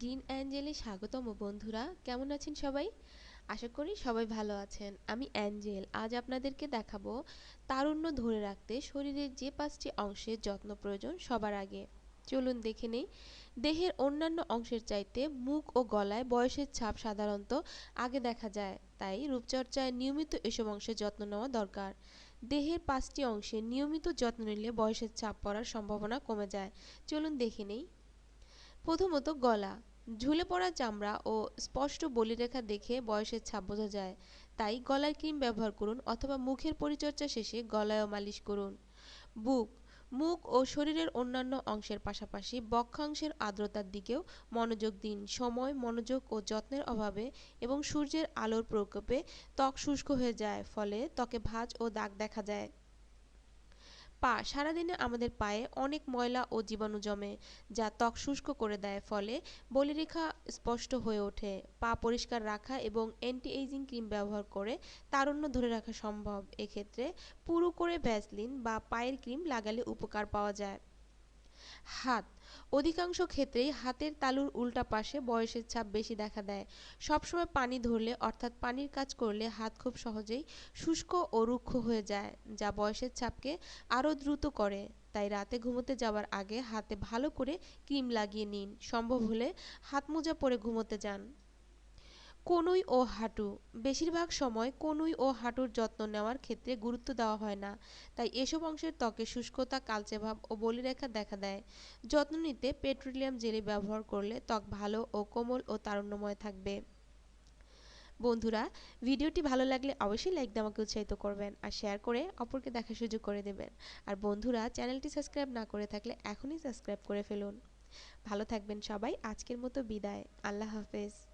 Green অ্যাঞ্জেলে, স্বাগতম বন্ধুরা। কেমন আছেন সবাই? আশা করি সবাই ভালো আছেন। আমি অ্যাঞ্জেল। আজ আপনাদেরকে দেখাবো তারুণ্য ধরে রাখতে শরীরের যে পাঁচটি অংশের যত্ন প্রয়োজন সবার আগে। চলুন দেখে নেই। দেহের অন্যান্য অংশের চাইতে মুখ ও গলায় বয়সের ছাপ সাধারণত আগে দেখা যায়। তাই রূপচর্চায় নিয়মিত এসব অংশের যত্ন নেওয়া দরকার। দেহের পাঁচটি অংশে নিয়মিত যত্ন নিলে বয়সের ছাপ পড়ার সম্ভাবনা কমে যায়। চলুন দেখে নেই। প্রথমত গলা। ঝুলে পড়া চামড়া ও স্পষ্ট বলিরেখা দেখে বয়সের ছাপ বোঝা যায়। তাই গলার ক্রিম ব্যবহার করুন অথবা মুখের পরিচর্যা শেষে গলায়ও মালিশ করুন। বুক, মুখ ও শরীরের অন্যান্য অংশের পাশাপাশি বক্ষাংশের আর্দ্রতার দিকেও মনোযোগ দিন। সময়, মনোযোগ ও যত্নের অভাবে এবং সূর্যের আলোর প্রকোপে ত্বক শুষ্ক হয়ে যায়, ফলে ত্বকে ভাঁজ ও দাগ দেখা যায়। পা সারাদিনে আমাদের পায়ে অনেক ময়লা ও জীবাণু জমে, যা ত্বক শুষ্ক করে দেয় ফলে বলিরেখা স্পষ্ট হয়ে ওঠে। পা পরিষ্কার রাখা এবং অ্যান্টি এইজিং ক্রিম ব্যবহার করে তারুণ্য ধরে রাখা সম্ভব। এক্ষেত্রে পুরু করে ভ্যাসলিন বা পায়ের ক্রিম লাগালে উপকার পাওয়া যায়। হাত। অধিকাংশ ক্ষেত্রেই হাতের তালুর উল্টা পাশে বয়সের ছাপ বেশি দেখা দেয়। সবসময় পানি ধরলে, অর্থাৎ পানির কাজ করলে হাত খুব সহজেই শুষ্ক ও রুক্ষ হয়ে যায়, যা বয়সের ছাপকে আরও দ্রুত করে। তাই রাতে ঘুমোতে যাওয়ার আগে হাতে ভালো করে ক্রিম লাগিয়ে নিন। সম্ভব হলে হাত মোজা পরে ঘুমোতে যান। কনুই ও হাঁটু। বেশিরভাগ সময় কনুই ও হাঁটুর যত্ন নেওয়ার ক্ষেত্রে গুরুত্ব দেওয়া হয় না। তাই এসব অংশের ত্বকে শুষ্কতা, কালচে ভাব ও বলিরেখা দেখা দেয়। যত্ন নিতে পেট্রোলিয়াম জেলি ব্যবহার করলে ত্বক ভালো ও কোমল ও তারুণ্যময় থাকবে। বন্ধুরা, ভিডিওটি ভালো লাগলে অবশ্যই লাইক দিয়ে আমাকে উৎসাহিত করবেন আর শেয়ার করে অপরকে দেখার সুযোগ করে দেবেন। আর বন্ধুরা, চ্যানেলটি সাবস্ক্রাইব না করে থাকলে এখনই সাবস্ক্রাইব করে ফেলুন। ভালো থাকবেন সবাই, আজকের মতো বিদায়। আল্লাহ হাফেজ।